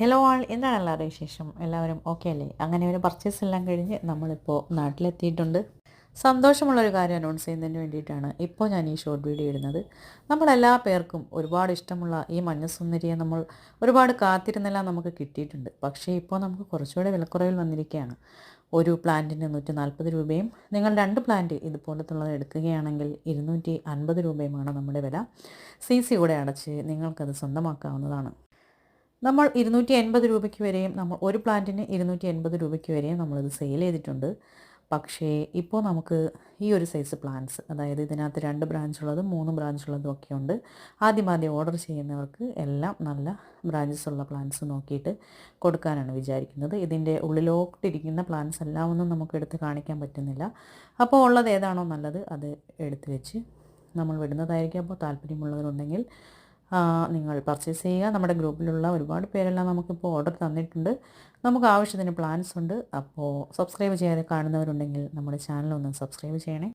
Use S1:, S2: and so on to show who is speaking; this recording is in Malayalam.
S1: ഹലോ ആൾ എന്താണ് എല്ലാവരുടെയും വിശേഷം? എല്ലാവരും ഓക്കെ അല്ലേ? അങ്ങനെ ഒരു പർച്ചേസ് എല്ലാം കഴിഞ്ഞ് നമ്മളിപ്പോൾ നാട്ടിലെത്തിയിട്ടുണ്ട്. സന്തോഷമുള്ളൊരു കാര്യം അനൗൺസ് ചെയ്യുന്നതിന് വേണ്ടിയിട്ടാണ് ഇപ്പോൾ ഞാൻ ഈ ഷോർട്ട് വീഡിയോ ഇടുന്നത്. നമ്മളെല്ലാ പേർക്കും ഒരുപാട് ഇഷ്ടമുള്ള ഈ മഞ്ഞസുന്ദരിയെ നമ്മൾ ഒരുപാട് കാത്തിരുന്നെല്ലാം നമുക്ക് കിട്ടിയിട്ടുണ്ട്. പക്ഷേ ഇപ്പോൾ നമുക്ക് കുറച്ചുകൂടെ വിലക്കുറവിൽ വന്നിരിക്കുകയാണ്. ഒരു പ്ലാന്റിന് നൂറ്റി നാൽപ്പത് രൂപയും നിങ്ങൾ രണ്ട് പ്ലാന്റ് ഇതുപോലത്തുള്ളത് എടുക്കുകയാണെങ്കിൽ ഇരുന്നൂറ്റി അൻപത് രൂപയുമാണ് നമ്മുടെ വില. സി സി കൂടെ അടച്ച് നിങ്ങൾക്കത് സ്വന്തമാക്കാവുന്നതാണ്. നമ്മൾ ഇരുന്നൂറ്റി എൺപത് രൂപയ്ക്ക് വരെയും നമ്മൾ ഒരു പ്ലാന്റിന് ഇരുന്നൂറ്റി എൺപത് രൂപയ്ക്ക് വരെയും നമ്മളിത് സെയിൽ ചെയ്തിട്ടുണ്ട്. പക്ഷേ ഇപ്പോൾ നമുക്ക് ഈ ഒരു സൈസ് പ്ലാന്റ്സ് അതായത് ഇതിനകത്ത് രണ്ട് ബ്രാഞ്ച് ഉള്ളതും മൂന്ന് ബ്രാഞ്ച് ഉള്ളതും ഒക്കെ ഉണ്ട്. ആദ്യം ആദ്യം ഓർഡർ ചെയ്യുന്നവർക്ക് എല്ലാം നല്ല ബ്രാഞ്ചസ് ഉള്ള പ്ലാന്റ്സ് നോക്കിയിട്ട് കൊടുക്കാനാണ് വിചാരിക്കുന്നത്. ഇതിന്റെ ഉള്ളിലോട്ടിരിക്കുന്ന പ്ലാന്റ്സ് എല്ലാം ഒന്നും നമുക്ക് എടുത്ത് കാണിക്കാൻ പറ്റുന്നില്ല. അപ്പോൾ ഉള്ളത് ഏതാണോ നല്ലത് അത് എടുത്ത് വെച്ച് നമ്മൾ വിടുന്നതായിരിക്കും. അപ്പോൾ താല്പര്യമുള്ളവരുണ്ടെങ്കിൽ നിങ്ങൾ പർച്ചേസ് ചെയ്യുക. നമ്മുടെ ഗ്രൂപ്പിലുള്ള ഒരുപാട് പേരെല്ലാം നമുക്കിപ്പോൾ ഓർഡർ തന്നിട്ടുണ്ട്. നമുക്ക് ആവശ്യത്തിന് പ്ലാൻസ് ഉണ്ട്. അപ്പോൾ സബ്സ്ക്രൈബ് ചെയ്യാതെ കാണുന്നവരുണ്ടെങ്കിൽ നമ്മുടെ ചാനൽ ഒന്ന് സബ്സ്ക്രൈബ് ചെയ്യണേ.